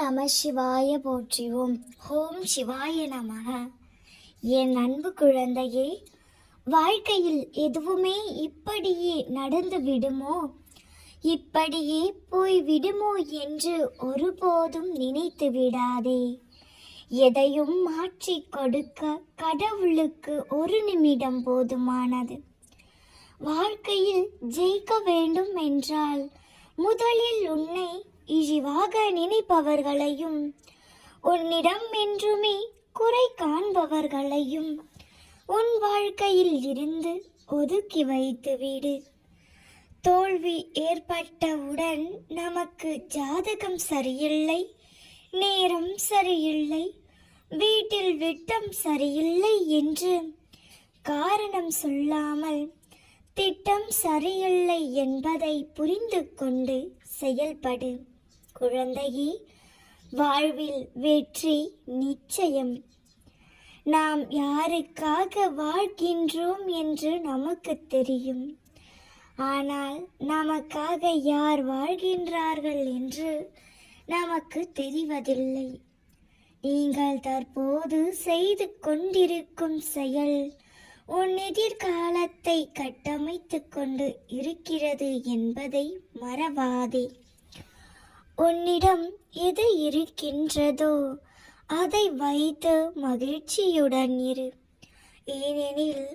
நம சிவாய போற்றிவோம். ஓம் சிவாய நமக என் அன்பு குழந்தையே வாழ்க்கையில் எதுவுமே இப்படியே நடந்து விடுமோ? இப்படியே போய் விடுமோ என்று ஒருபோதும் நினைத்து விடாதே. எதையும் மாற்றி கொடுக்க கடவுளுக்கு ஒரு நிமிடம் போதுமானது. வாழ்க்கையில் ஜெயிக்க வேண்டும் என்றால் முதலில் உன்னை இழிவாக நினைப்பவர்களையும் உன்னிடம் என்றுமே குறை காண்பவர்களையும் உன் வாழ்க்கையில் இருந்து ஒதுக்கி வைத்து விடு. தோல்வி ஏற்பட்டவுடன் நமக்கு ஜாதகம் சரியில்லை நேரம் சரியில்லை வீட்டில் விட்டம் சரியில்லை என்று காரணம் சொல்லாமல் திட்டம் சரியில்லை என்பதை புரிந்து கொண்டு செயல்படு. குழந்தையே வாழ்வில் வெற்றி நிச்சயம். நாம் யாருக்காக வாழ்கின்றோம் என்று நமக்கு தெரியும். ஆனால் நமக்காக யார் வாழ்கின்றார்கள் என்று நமக்கு தெரிவதில்லை. நீங்கள் தற்போது செய்து கொண்டிருக்கும் செயல் உன் எதிர்காலத்தை கட்டமைத்து கொண்டு இருக்கிறது என்பதை மறவாதே. உன்னிடம் எது இருக்கின்றதோ அதை வைத்து மகிழ்ச்சியுடன் இரு. ஏனெனில்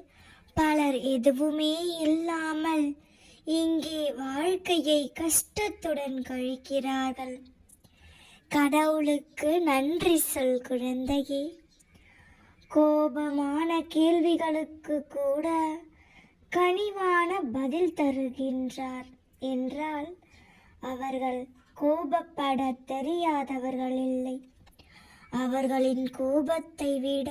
பலர் எதுவுமே இல்லாமல் இங்கே வாழ்க்கையை கஷ்டத்துடன் கழிக்கிறார்கள். கடவுளுக்கு நன்றி சொல் குழந்தையே. கோபமான கேள்விகளுக்கு கூட கனிவான பதில் தருகின்றார் என்றால் அவர்கள் கோபப்பட தெரியாதவர்கள் இல்லை. அவர்களின் கோபத்தை விட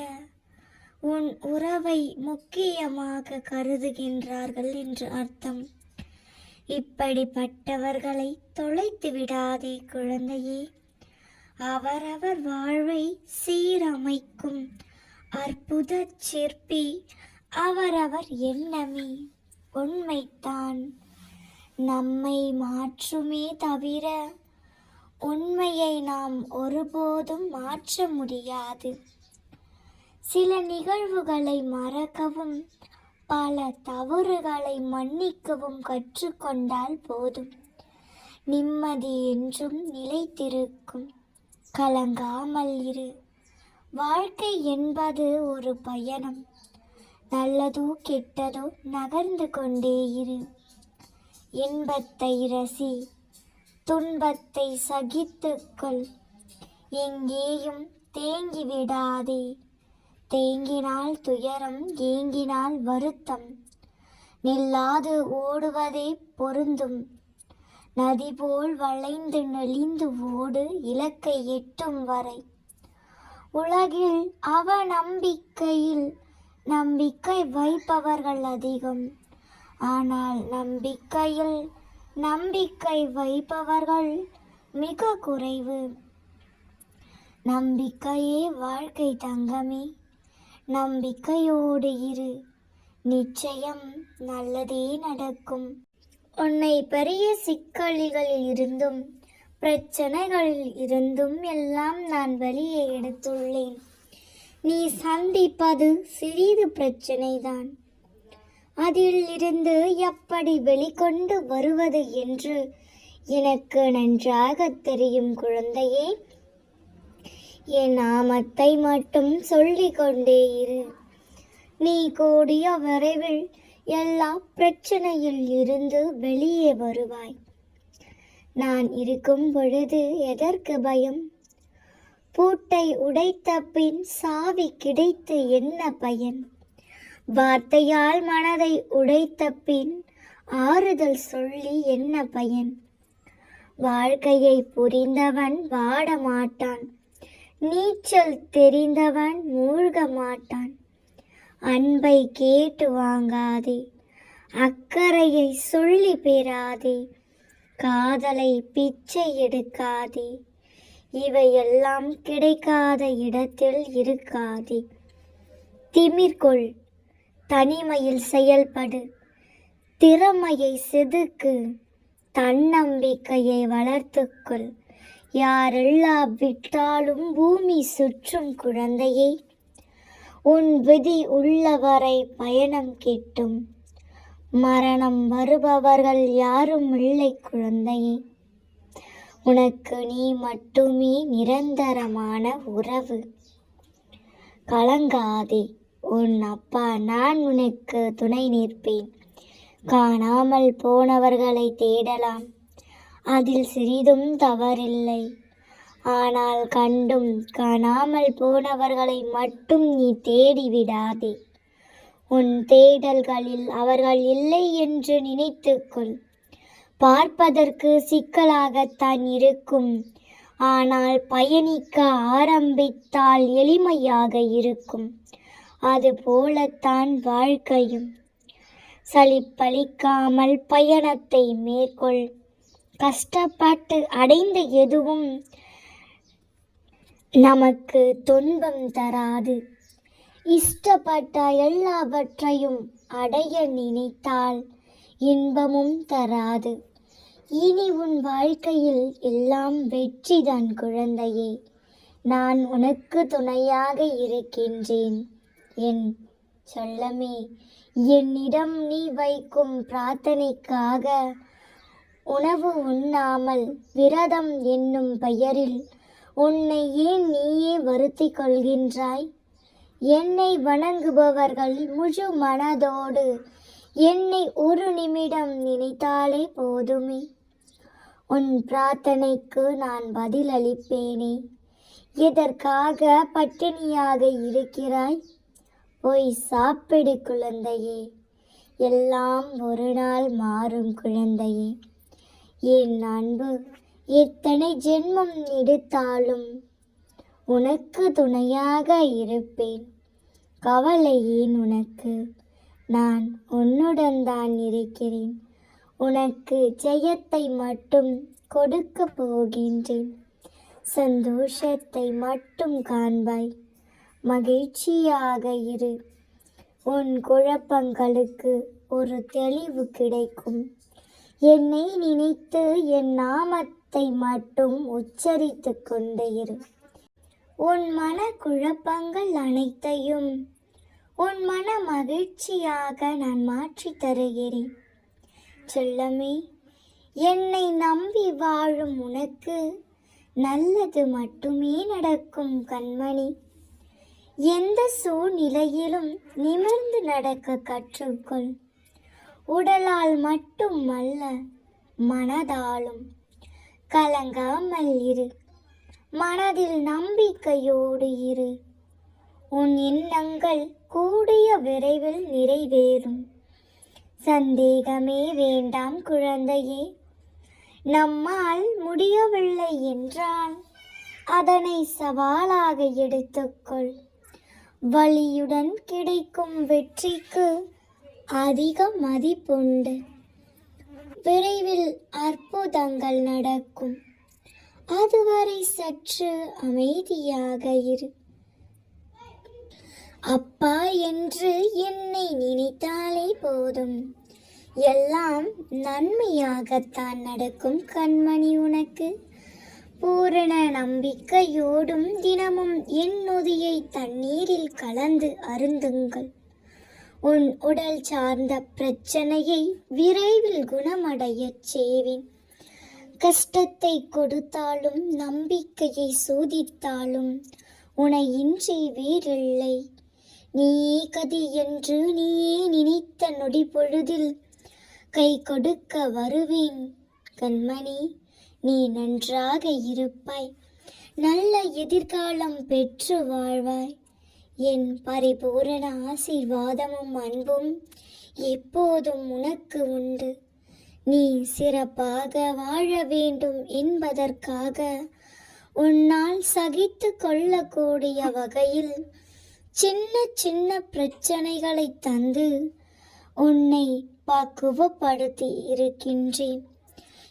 உன் உறவை முக்கியமாக கருதுகின்றார்கள் என்று அர்த்தம். இப்படிப்பட்டவர்களை தொலைத்து விடாதே குழந்தையே. அவரவர் வாழ்வை சீரமைக்கும் அற்புத சிற்பி அவரவர் எண்ணமே. உண்மைத்தான் நம்மை மாற்றுமே தவிர உண்மையை நாம் ஒருபோதும் மாற்ற முடியாது. சில நிகழ்வுகளை மறக்கவும் பல தவறுகளை மன்னிக்கவும் கற்றுக்கொண்டால் போதும். நிம்மதி என்றும் நிலைத்திருக்கும். கலங்காமல் இரு. வாழ்க்கை என்பது ஒரு பயணம். நல்லதோ கெட்டதோ நகர்ந்து கொண்டே இரு. இன்பத்தை ரசி துன்பத்தை சகித்துக்கொள். எங்கேயும் தேங்கி விடாதே. தேங்கினால் துயரம் ஏங்கினால் வருத்தம். நில்லாது ஓடுவதே பொருந்தும். நதி போல் வளைந்து நெளிந்து ஓடு இலக்கை எட்டும் வரை. உலகில் அவ நம்பிக்கையில் நம்பிக்கை வைப்பவர்கள் அதிகம். ஆனால் நம்பிக்கையில் நம்பிக்கை வைப்பவர்கள் மிக குறைவு. நம்பிக்கையே வாழ்க்கை தங்கமே. நம்பிக்கையோடு இரு. நிச்சயம் நல்லதே நடக்கும். உன்னை பெரிய சிக்கல்களில் இருந்தும் பிரச்சனைகளில் இருந்தும் எல்லாம் நான் வெளியே எடுத்துள்ளேன். நீ சந்திப்பது சிறிது பிரச்சனைதான். அதில் இருந்து எப்படி வெளிக்கொண்டு வருவது என்று எனக்கு நன்றாக தெரியும் குழந்தையே. என் நாமத்தை மட்டும் சொல்லிக் கொண்டே இரு. நீ கூடிய விரைவில் எல்லா பிரச்சனையில் இருந்து வெளியே வருவாய். நான் இருக்கும் பொழுது எதற்கு பயம்? பூட்டை உடைத்த பின் சாவி கிடைத்து என்ன பயன்? வார்த்தையால் மனதை உடைத்த பின் ஆறுதல் சொல்லி என்ன பயன்? வாழ்க்கையை புரிந்தவன் வாட மாட்டான். நீச்சல் தெரிந்தவன் மூழ்க மாட்டான். அன்பை கேட்டு வாங்காதே. அக்கறையை சொல்லி பெறாதே. காதலை பிச்சை எடுக்காதே. இவையெல்லாம் கிடைக்காத இடத்தில் இருக்காதே. திமிர்கொள். தனிமையில் செயல்படு. திறமையை செதுக்கு. தன்னம்பிக்கையை வளர்த்துக்கொள். யாரெல்லாம் விட்டாலும் பூமி சுற்றும் குழந்தையே. உன் விதி உள்ளவரை பயணம் கிட்டும். மரணம் வருபவர்கள் யாரும் இல்லை குழந்தையே. உனக்கு நீ மட்டுமே நிரந்தரமான உறவு. கலங்காதே. உன் அப்பா நான் உனக்கு துணை நிற்பேன். காணாமல் போனவர்களை தேடலாம். அதில் சிறிதும் தவறில்லை. ஆனால் கண்டும் காணாமல் போனவர்களை மட்டும் நீ தேடிவிடாதே. உன் தேடல்களில் அவர்கள் இல்லை என்று நினைத்துக்கொள். பார்ப்பதற்கு சிக்கலாகத்தான் இருக்கும். ஆனால் பயணிக்க ஆரம்பித்தால் எளிமையாக இருக்கும். அது போலத்தான் வாழ்க்கையும். சளிப்பளிக்காமல் பயணத்தை மேற்கொள். கஷ்டப்பட்டு அடைந்த எதுவும் நமக்கு துன்பம் தராது. இஷ்டப்பட்ட எல்லாவற்றையும் அடைய நினைத்தால் இன்பமும் தராது. இனி உன் வாழ்க்கையில் எல்லாம் வெற்றிதான் குழந்தையே. நான் உனக்கு துணையாக இருக்கின்றேன். என் சொல்லமே என்னிடம் நீ வைக்கும் பிரார்த்தனைக்காக உணவு உண்ணாமல் விரதம் என்னும் பெயரில் உன்னை ஏன் நீயே வருத்திக் கொள்கின்றாய்? என்னை வணங்குபவர்கள் முழு மனதோடு என்னை ஒரு நிமிடம் நினைத்தாலே போதுமே. உன் பிரார்த்தனைக்கு நான் பதிலளிப்பேனே. எதற்காக பட்டினியாக இருக்கிறாய்? போய் சாப்பிடு குழந்தையே. எல்லாம் ஒரு நாள் மாறும் குழந்தையே. என் அன்பு எத்தனை ஜென்மம் எடுத்தாலும் உனக்கு துணையாக இருப்பேன். கவலை ஏன் உனக்கு. நான் உன்னுடன் தான் இருக்கிறேன். உனக்கு ஜெயத்தை மட்டும் கொடுக்க போகின்றேன். சந்தோஷத்தை மட்டும் காண்பாய். மகிழ்ச்சியாக இரு. உன் குழப்பங்களுக்கு ஒரு தெளிவு கிடைக்கும். என்னை நினைத்து என் நாமத்தை மட்டும் உச்சரித்து கொண்டு இரு. உன் மன குழப்பங்கள் அனைத்தையும் உன் மன மகிழ்ச்சியாக நான் மாற்றி தருகிறேன். செல்லமே என்னை நம்பி வாழும் உனக்கு நல்லது மட்டுமே நடக்கும் கண்மணி. எந்த சூழ்நிலையிலும் நிமிர்ந்து நடக்க கற்றுக்கொள். உடலால் மட்டும் அல்ல மனதாலும் கலங்காமல் இரு. மனதில் நம்பிக்கையோடு இரு. உன் எண்ணங்கள் கூடிய விரைவில் நிறைவேறும். சந்தேகமே வேண்டாம் குழந்தையே. நம்மால் முடியவில்லை என்றால் அதனை சவாலாக எடுத்துக்கொள். வழியுடன் கிடைக்கும் வெற்றிக்கு அதிக மதிப்புண்டு. விரைவில் அற்புதங்கள் நடக்கும். அதுவரை சற்று அமைதியாக இரு. அப்பா என்று என்னை நினைத்தாலே போதும். எல்லாம் நன்மையாகத்தான் நடக்கும் கண்மணி உனக்கு. பூரண நம்பிக்கையோடும் தினமும் என் நொதியை தண்ணீரில் கலந்து அருந்துங்கள். உன் உடல் சார்ந்த பிரச்சனையை விரைவில் குணமடையச் செய்வேன். கஷ்டத்தை கொடுத்தாலும் நம்பிக்கையை சோதித்தாலும் உனை இன்றி வேறில்லை. நீயே கதி என்று நீயே நினைத்த நொடி பொழுதில் கை கொடுக்க வருவேன். கண்மணி. நீ நன்றாக இருப்பாய். நல்ல எதிர்காலம் பெற்று வாழ்வாய். என் பரிபூரண ஆசீர்வாதமும் அன்பும் எப்போதும் உனக்கு உண்டு. நீ சிறப்பாக வாழ வேண்டும் என்பதற்காக உன்னால் சகித்து கொள்ளக்கூடிய வகையில் சின்ன சின்ன பிரச்சனைகளை தந்து உன்னை பக்குவப்படுத்தி இருக்கின்றேன்.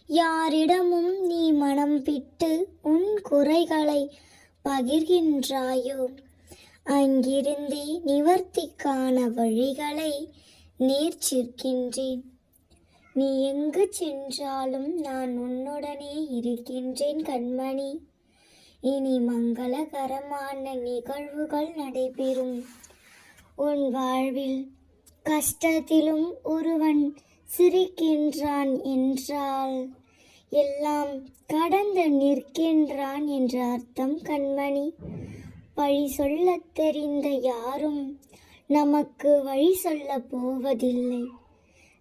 யாரிடமும் நீ மனம் விட்டு உன் குறைகளை பகிர்கின்றாயோ? அங்கிருந்தே நிவர்த்திக்கான வழிகளை நேர்ச்சிருக்கின்றேன் நீ எங்கு சென்றாலும் நான் உன்னுடனே இருக்கின்றேன் கண்மணி. இனி மங்களகரமான நிகழ்வுகள் நடைபெறும். உன் வாழ்வில் கஷ்டத்திலும் ஒருவன் சிரிக்கின்றான் என்றால் எல்லாம் கடந்து நிற்கின்றான் என்ற அர்த்தம் கண்மணி. வழி சொல்ல தெரிந்த யாரும் நமக்கு வழி சொல்ல போவதில்லை.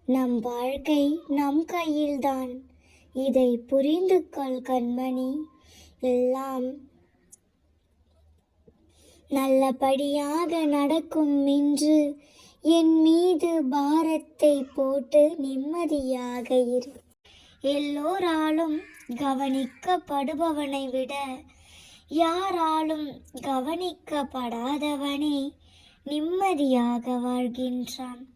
நம் வாழ்க்கை நம் கையில்தான். இதை புரிந்து கொள் கண்மணி. எல்லாம் நல்லபடியாக நடக்கும் என்று என் மீது பாரத்தை போட்டு நிம்மதியாக இரு. எல்லோராலும் கவனிக்கப்படுபவனை விட யாராலும் கவனிக்கப்படாதவனே நிம்மதியாக வாழ்கின்றான்.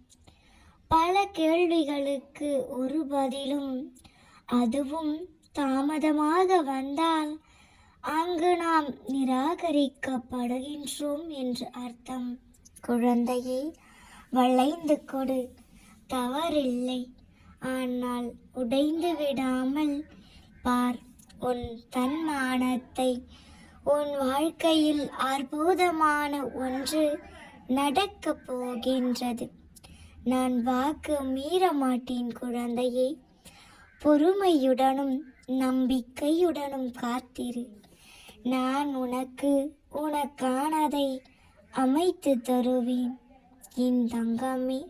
பல கேள்விகளுக்கு ஒரு பதிலும் அதுவும் தாமதமாக வந்தால் அங்கு நாம் நிராகரிக்கப்படுகின்றோம் என்று அர்த்தம். குழந்தையே வளைந்து கொடு. தவறில்லை. ஆனால் உடைந்து விடாமல் பார். உன் தன்மானத்தை உன் வாழ்க்கையில் அற்புதமான ஒன்று நடக்கப் போகின்றது. நான் வாக்கு மீற மாட்டேன் குழந்தையே. பொறுமையுடனும் நம்பிக்கையுடனும் காத்திரு. நான் உனக்கு உனக்கானதை அமைத்து தருவேன். என் தங்கமே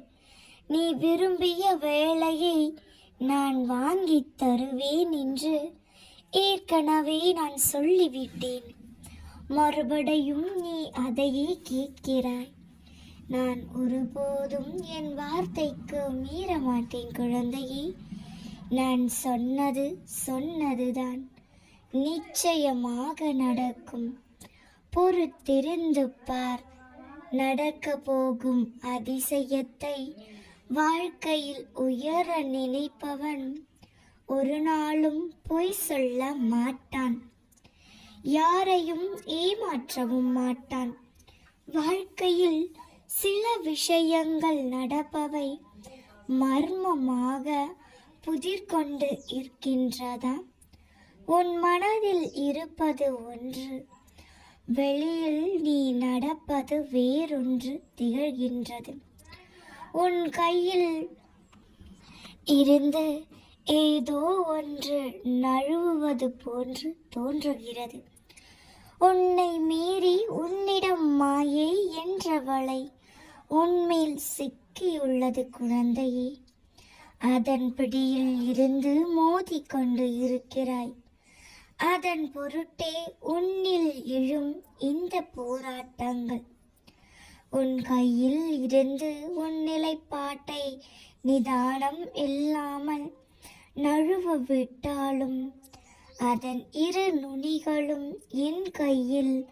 நீ விரும்பிய வேலையை நான் வாங்கித் தருவேன் என்று ஏற்கனவே நான் சொல்லிவிட்டேன். மறுபடியும் நீ அதையே கேட்கிறாய். நான் ஒருபோதும் என் வார்த்தைக்கு மீற மாட்டேன் குழந்தையே. நான் சொன்னது சொன்னதுதான் நிச்சயமாக நடக்கும். பொறுத்திருந்து பார். நடக்க போகும் அதிசயத்தை வாழ்க்கையில் உயர நினைப்பவன் ஒரு நாளும் பொய் சொல்ல மாட்டான். யாரையும் ஏமாற்றவும் மாட்டான். வாழ்க்கையில் சில விஷயங்கள் நடப்பவை மர்மமாக புதிர்கொண்டு இருக்கின்றதா? உன் மனதில் இருப்பது ஒன்று. வெளியில் நீ நடப்பது வேறொன்று திகழ்கின்றது. உன் கையில் இருந்து ஏதோ ஒன்று நழுவுவது போன்று தோன்றுகிறது. உன்னை மீறி உன்னிடம் மாயை என்ற வலை உன்மேல் சிக்கியுள்ளது குழந்தையே. அதன் பிடியில் இருந்து மோதிக்கொண்டு இருக்கிறாய். அதன் பொருட்டே உன்னில் எழும் இந்த போராட்டங்கள். உன் கையில் இருந்து உன் நிலைப்பாட்டை நிதானம் இல்லாமல் நழுவ விட்டாலும் அதன் இரு நுனிகளும் என் கையில்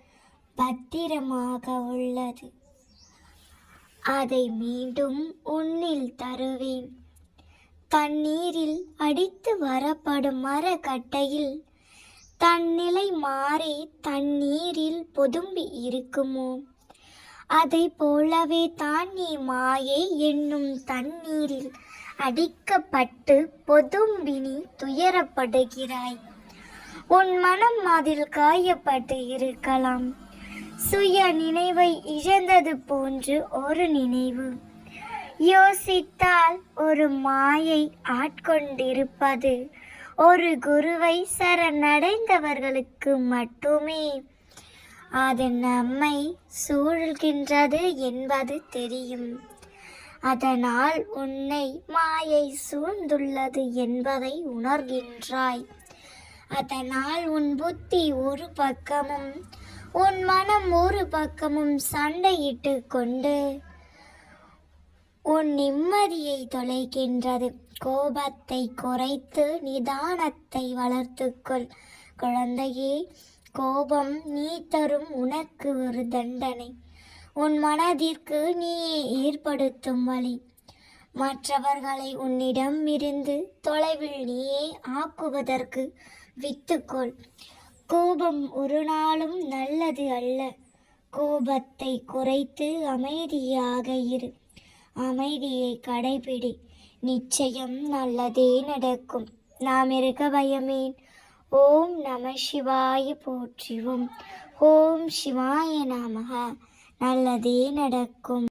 பத்திரமாக உள்ளது. அதை மீண்டும் உன்னில் தருவேன். தண்ணீரில் அடித்து வரப்படும் மரக்கட்டையில் தன் நிலை மாறி தண்ணீரில் பொதும்பி இருக்குமோ? அதை போலவே தான் நீ மாயை என்னும் தண்ணீரில் அடிக்கப்பட்டு பொதும்பினி துயரப்படுகிறாய். உன் மனம் அதில் காயப்பட்டு இருக்கலாம். சுய நினைவை இழந்தது போன்று ஒரு நினைவு. யோசித்தால் ஒரு மாயை ஆட்கொண்டிருப்பது ஒரு குருவை சரணடைந்தவர்களுக்கு மட்டுமே. அது நம்மை சூழ்கின்றது என்பது தெரியும். அதனால் உன்னை மாயை சூழ்ந்துள்ளது என்பதை உணர்கின்றாய். அதனால் உன் புத்தி ஒரு பக்கமும் உன் மனம் ஒரு பக்கமும் சண்டையிட்டு கொண்டு உன் நிம்மதியை தொலைக்கின்றது. கோபத்தை குறைத்து நிதானத்தை வளர்த்துக்கொள். குழந்தையே கோபம் நீ தரும் உனக்கு ஒரு தண்டனை. உன் மனதிற்கு நீயே ஏற்படுத்தும் வழி. மற்றவர்களை உன்னிடம் இருந்து தொலைவில் நீயே ஆக்குவதற்கு வித்துக்கொள் கோபம் ஒரு நாளும் நல்லது அல்ல. கோபத்தை குறைத்து அமைதியாக இரு. அமைதியை கடைபிடி. நிச்சயம் நல்லதே நடக்கும். நாம் இருக்க பயமேன். ஓம் நம சிவாய போற்றிவோம். ஓம் சிவாய நமக. நல்லதே நடக்கும்.